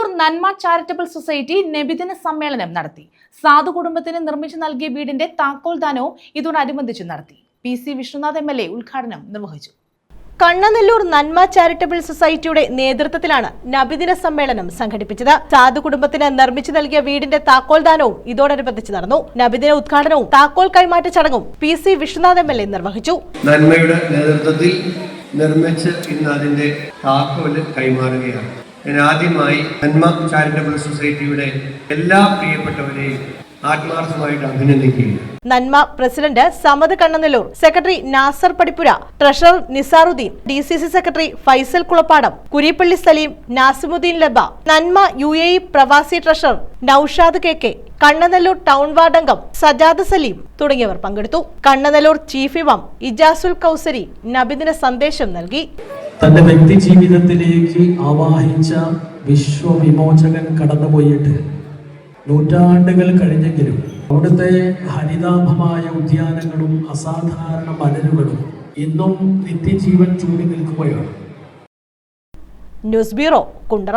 കണ്ണനല്ലൂർ നന്മ charitable society നബിദിന സമ്മേളനം നടത്തി. സാധു കുടുംബത്തിന് നിർമ്മിച്ചു നൽകിയ വീടിന്റെ താക്കോൽ ദാനവും ഇതോടനുബന്ധിച്ച് നടത്തി. P C Viswanath M L A ഉദ്ഘാടനം നിർവഹിച്ചു. കണ്ണനെല്ലൂർ നന്മ ചാരിറ്റബിൾ സൊസൈറ്റിയുടെ നേതൃത്വത്തിലാണ് നബിദിന സമ്മേളനം സംഘടിപ്പിച്ചത്. സാധു കുടുംബത്തിന് നിർമ്മിച്ചു നൽകിയ വീടിന്റെ താക്കോൽ ദാനവും ഇതോടനുബന്ധിച്ച് നടന്നു. നബിദിന ഉദ്ഘാടനവും താക്കോൽ കൈമാറ്റ ചടങ്ങും P C Viswanath M L A നിർവഹിച്ചു. നന്മയുടെ നേതൃത്വത്തിൽ നിർമ്മിച്ച് ഇന്ന് അതിന്റെ താക്കോൽ കൈമാറുകയാണ്. ഞാൻ ആദ്യമായി നന്മ ചാരിറ്റബിൾ സൊസൈറ്റിയുടെ എല്ലാ പ്രിയപ്പെട്ടവരെയും Nanma president Samad Kannanallur secretary Nasar Padippura treasurer Nizaruddin D C C secretary Faisal Kulappadam Kurippally Saleem Nasimuddin Labba Nanma U A പ്രവാസി treasurer Naushad K K Kannanallur town ward അംഗം സജാദ് സലീം തുടങ്ങിയവർ പങ്കെടുത്തു. കണ്ണനല്ലൂർ ചീഫ് ഇമാം ഇജാസുൽ കൗസരി നബിദിന സന്ദേശം നൽകി. തന്റെ വ്യക്തി ജീവിതത്തിലേക്ക് ആവാഹിച്ച വിശ്വവിമോചകൻ കടന്നുപോയിട്ട് നൂറ്റാണ്ടുകൾ കഴിഞ്ഞെങ്കിലും അവിടുത്തെ ഹരിതാഭമായ ഉദ്യാനങ്ങളും അസാധാരണ മലരുകളും ഇന്നും നിത്യജീവൻ ചൂടി നിൽക്കുകയാണ്. News bureau Kundara.